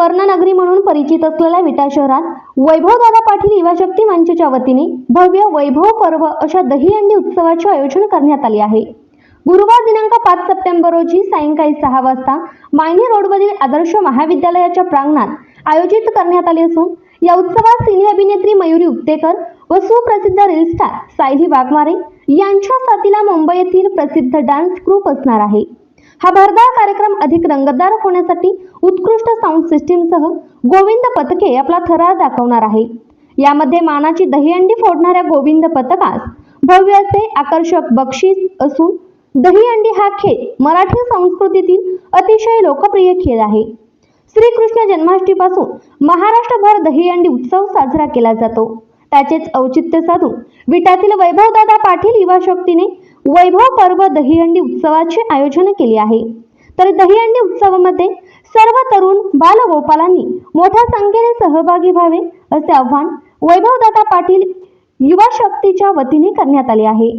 सुवर्णनगरी म्हणून परिचित असलेल्या विटा शहरात वैभवदादा पाटील युवा शक्ती मंचच्या वतीने भव्य वैभव पर्व अशा दहीहंडी उत्सवाचे आयोजन करण्यात आले आहे. गुरुवार दिनांक पाच सप्टेंबर रोजी सायंकाळी सहा वाजता मायनी रोडवरील आदर्श महाविद्यालयाच्या प्रांगणात आयोजित करण्यात आले असून या उत्सवात सिने अभिनेत्री मयुरी उपतेकर व सुप्रसिद्ध रील स्टार सायली वाघमारे यांच्या साथीला मुंबई येथील प्रसिद्ध डान्स ग्रुप असणार आहे. हा भरदार कार्यक्रम अधिक रंगतदार होण्यासाठी उत्कृष्ट साऊंड सिस्टीमसह गोविंद पथके आपला थरार दाखवणार आहे. यामध्ये मानाची दहीहंडी फोडणाऱ्या गोविंद पथकास भव्य असे आकर्षक बक्षीस असून दहीहंडी हा खेळ मराठी संस्कृतीतील अतिशय लोकप्रिय खेळ आहे. श्रीकृष्ण जन्माष्टमीपासून महाराष्ट्रभर दहीहंडी उत्सव साजरा केला जातो. त्याचेच औचित्य साधून विटातील वैभवदादा पाटील युवा शक्तीने वैभव पर्व दहीहंडी उत्सवाचे आयोजन केले आहे. तर दहीहंडी उत्सवामध्ये सर्व तरुण बालगोपालांनी मोठ्या संख्येने सहभागी व्हावे असे आव्हान वैभवदादा पाटील युवा शक्तीच्या वतीने करण्यात आले आहे.